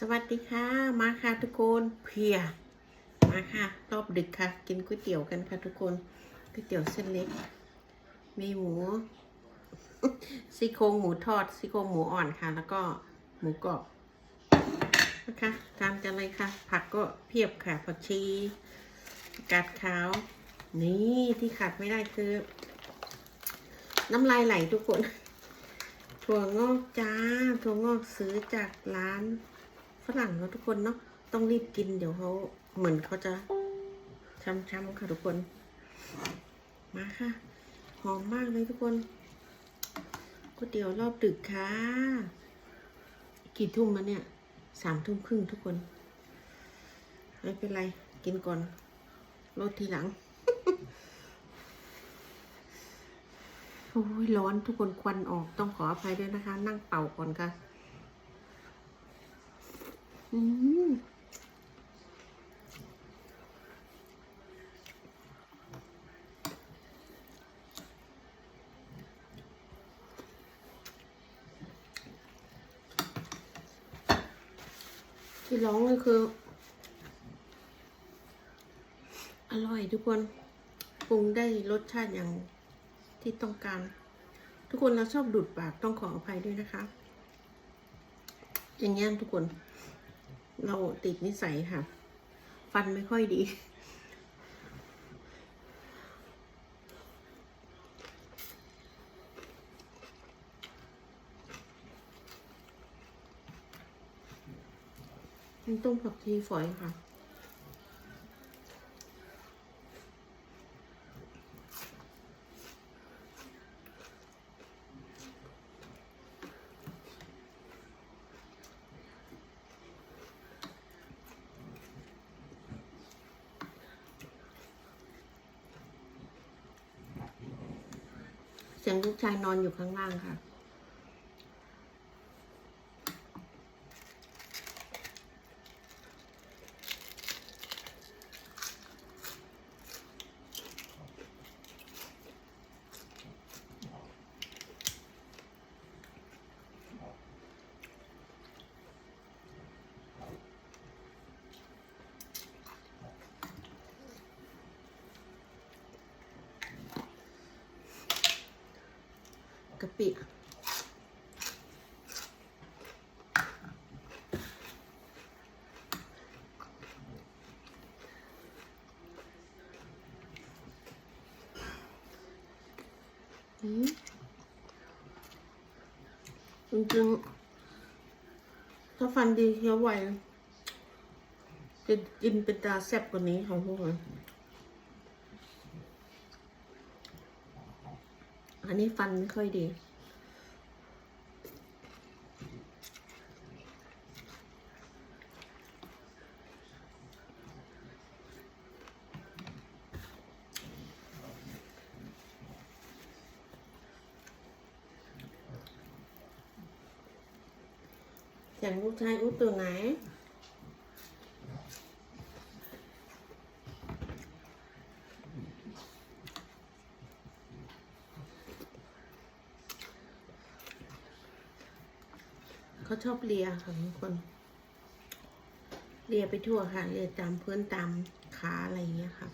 สวัสดีค่ะ มาค่ะทุกคนเพียมาค่ะรอบดึกค่ะ กินก๋วยเตี๋ยวกันค่ะทุกคนก๋วยเตี๋ยวเส้นเล็ก มีหมูซี่โครงหมูทอดซี่โครงหมูอ่อนค่ะ แล้วก็หมูกรอบนะคะตามกันเลยค่ะ ผักก็เพียบค่ะผักชีกาดขาว นี่ที่ขาดไม่ได้คือ น้ำลายไหลทุกคนถั่วงอกจ้าถั่วงอกซื้อจากร้าน ฝรั่งเนาะทุกคนเนาะต้องรีบกินเดี๋ยวเขาเหมือนเขาจะช้ำๆค่ะทุกคน มาค่ะ หอมมากเลยทุกคนก๋วยเตี๋ยวรอบดึกค่ะ กี่ทุ่มมาเนี่ยสามทุ่มครึ่งทุกคน ไม่เป็นไร กินก่อนลดทีหลัง โอ้ยร้อนทุกคนควันออกต้องขออภัยด้วยนะคะ นั่งเป่าก่อนค่ะ อืมที่ร้องก็คือ อร่อยทุกคนปรุงได้รสชาติอย่างที่ต้องการ ทุกคนเราชอบดูดปากต้องขออภัยด้วยนะคะ อย่างเงี้ยทุกคน เราติดนิสัยค่ะ ฟันไม่ค่อยดีมันต้มผักชีฝอยค่ะ สียงลูกชายนอนอยู่ข้างล่างค่ะ กะปิอืมจริงๆถ้าฟันดีเคี้ยวไวจะกินเป็นตาแซ่บกว่านี้ของพวกเร อันนี้ฟันไม่ค่อยดีเสียงลูกชายอุ้ตัวไหน เขาชอบเลียค่ะทุกคน เลียไปทั่วค่ะ เลียตามพื้นตามขาอะไรอย่างเงี้ยค่ะ